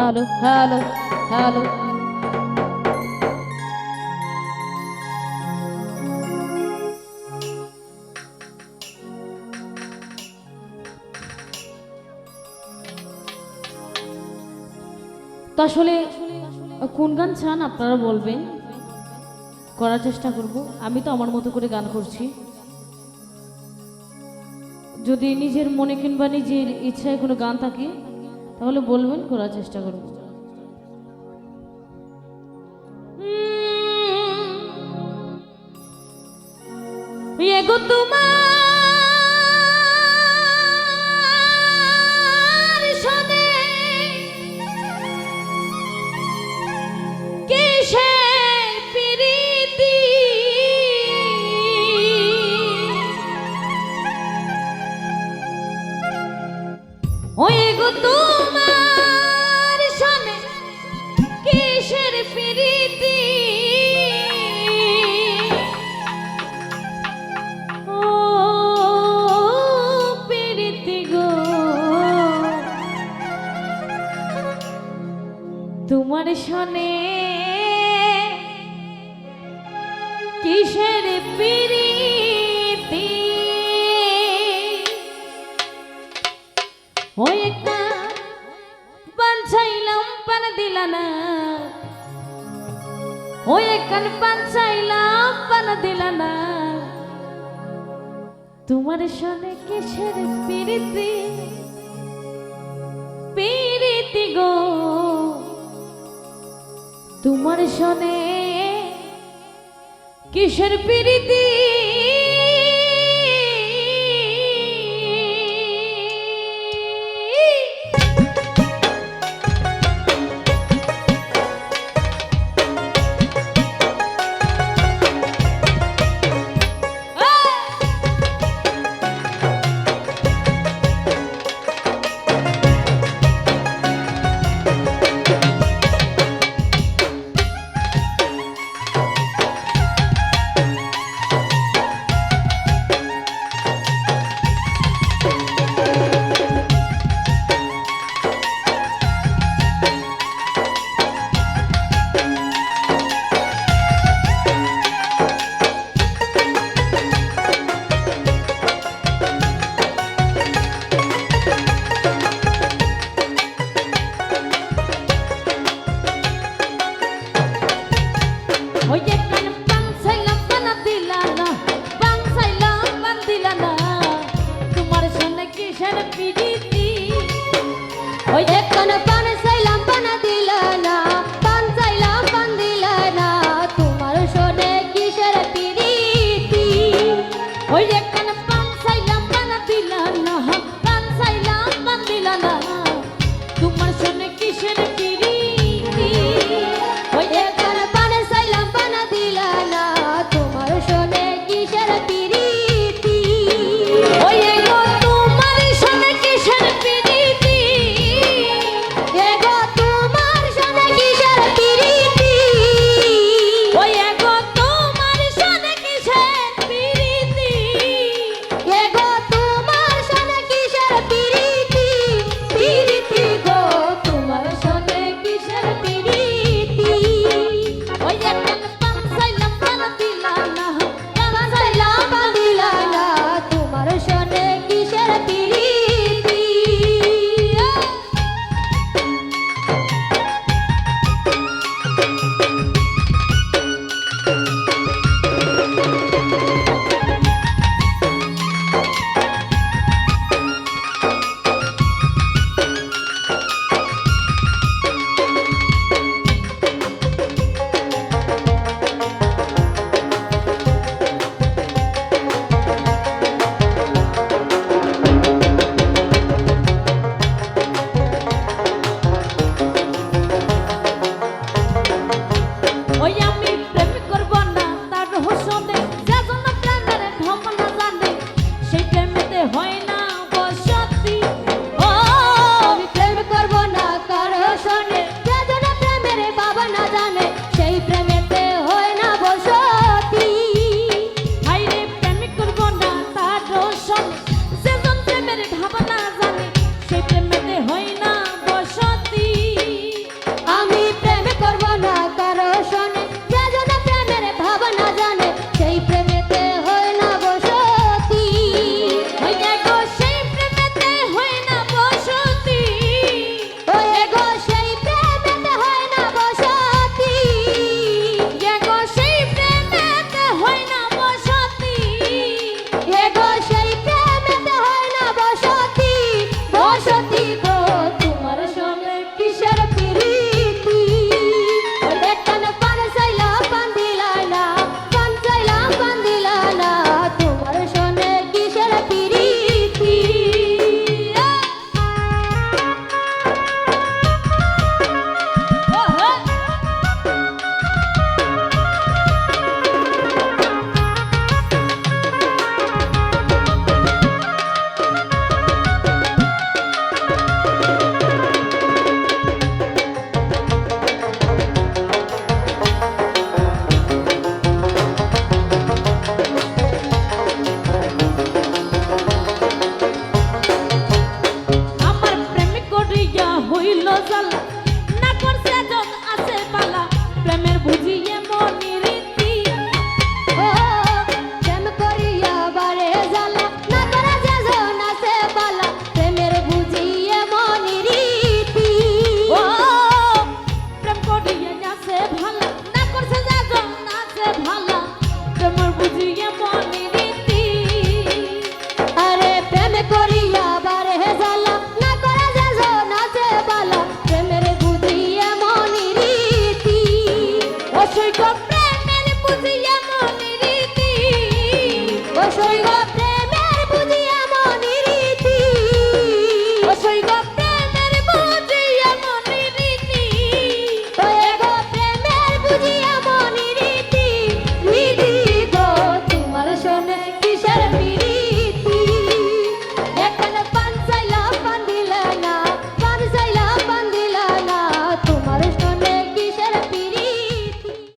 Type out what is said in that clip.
Hello hello hello আসলে, কোন গান চান আপনারা বলবেন? করার চেষ্টা করব। আমি তো আমার মতো করে গান করছি। যদি নিজের মনে কিংবা নিজের ইচ্ছায় কোনো গান থাকে তাহলে বলবেন করার চেষ্টা করব। এগো তোমার তোমার সনে কিসের প্রীতি? ওই একটা পান পান দিল ওই একখান পান চাইলাম, পান দিল না। তোমার সনে কিসের প্রীতি? প্রীতি গো। তোমার সনে কিসের প্রীতি? comprei, me ele buzia.